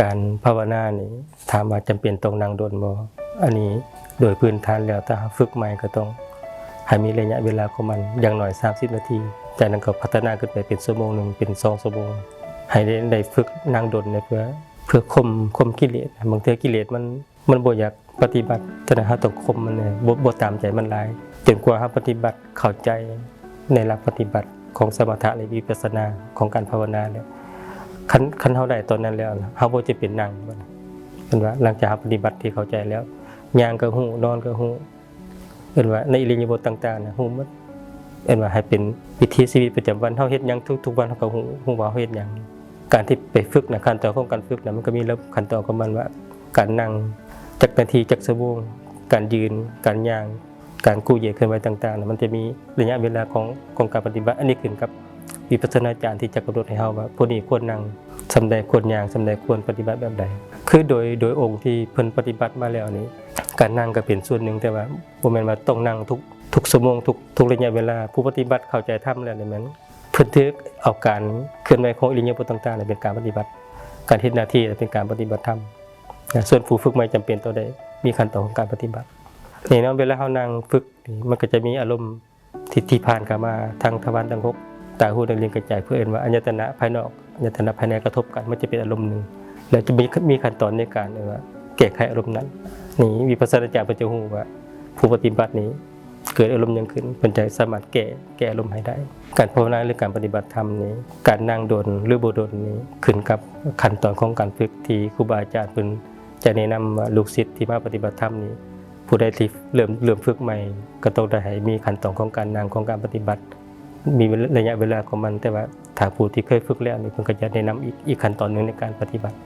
การภาวนานี่ถามว่าจำเป็นต้องนั่งโดนบ่อันนี้โดยพื้นฐานแล้วถ้าฝึกใหม่ก็ต้องให้มีระยะเวลาของมันอย่างน้อย 30 นาที จากนั้นก็พัฒนาขึ้นไปเป็นชั่วโมงหนึ่งเป็น2ชั่วโมง ให้ได้ได้ฝึกนั่งดนเนี่ยเพื่อเพื่อข่มข่มกิเลสบางเทื่อกิเลสมันมันบ่อยากปฏิบัติแต่ถ้าเราต้องข่มมันเนี่ยบ่บ่ตามใจมันหลายจนกว่าเราปฏิบัติเข้าใจในหลักปฏิบัติของสมถะและวิปัสสนาของการภาวนาแล้ว คันคันเฮาได้ตอนนั้นแล้วนะเฮาบ่จะเป็นนั่งบ่นะเห็นว่าหลังจากปฏิบัติที่เข้าใจแล้วย่างก็ฮู้นอนก็ฮู้เห็นว่าในอิริยาบถต่างๆนะฮู้หมดเห็นว่าให้เป็นวิถีชีวิตประจำวันเฮาเฮ็ดหยังทุกๆวันเฮาก็ฮู้ฮู้ว่าเฮาเฮ็ดหยังการที่ไปฝึกนะขั้นตอนของการฝึกนะมันก็มีระบบขั้นตอนของมันว่า การนั่งจักนาทีจักชั่วงการยืน การย่าง การกู้เหยียดเคลื่อนไหวต่างๆนะมันจะมีระยะเวลาของของการปฏิบัติอันนี้ขึ้นกับวิปัสสนาจารย์ที่จะกำหนดให้เฮาว่าผู้นี้ควรนั่ง สำใดควรอย่างสำใดควรปฏิบัติแบบใด คือโดยโดยองค์ที่เพิ่นปฏิบัติมาแล้วนี้ การนั่งก็เป็นส่วนหนึ่งแต่ว่าบ่แม่นว่าต้องนั่งทุกทุกชั่วโมงทุกทุกระยะเวลา ผู้ปฏิบัติเข้าใจธรรมแล้วนี่แม่นเพิ่นถือเอาการเคลื่อนไหวของอิริยาบถต่างๆเนี่ยเป็นการปฏิบัติ การเฮ็ดหน้าที่เป็นการปฏิบัติธรรมนะส่วนผู้ฝึกใหม่จำเป็นต้องได้มีขั้นตอนของการปฏิบัตินี่เนาะเวลาเรานั่งฝึกมันก็จะมีอารมณ์ที่ที่ผ่านเข้ามาทางทวารทั้งหกตาหูดังเรียนกระจายเพื่อเอ็นว่าอัญตนะภายนอก อัญตนะภายในกระทบกันมันจะเป็นอารมณ์หนึ่งแล้วจะมีมีขั้นตอนในการว่าแก้ไขอารมณ์นั้นนี่วิปัสสนาจารย์เพิ่นจหูว่าผู้ปฏิบัตินี้เกิดอารมณ์ยังขึ้นเพิ่นจสามารถแก้แก้อารมณ์ให้ได้ การภาวนาหรือการปฏิบัติธรรมนี้ การนั่งโดนหรือโบโดนนี้ขึ้นกับขั้นตอนของการฝึกที่ครูบาอาจารย์เพิ่นจะแนะนำว่าลูกศิษย์ที่มาปฏิบัติธรรมนี้ผู้ใดที่เริ่มเริ่มฝึกใหม่ ก็ต้องได้ให้มีขั้นตอนของการนั่งของการปฏิบัติ มีระยะเวลาของมัน แต่ว่าถ้าผู้ที่เคยฝึกแล้วนี่เพิ่นก็จะแนะนำอีกอีกขั้นตอนหนึ่งในการปฏิบัติ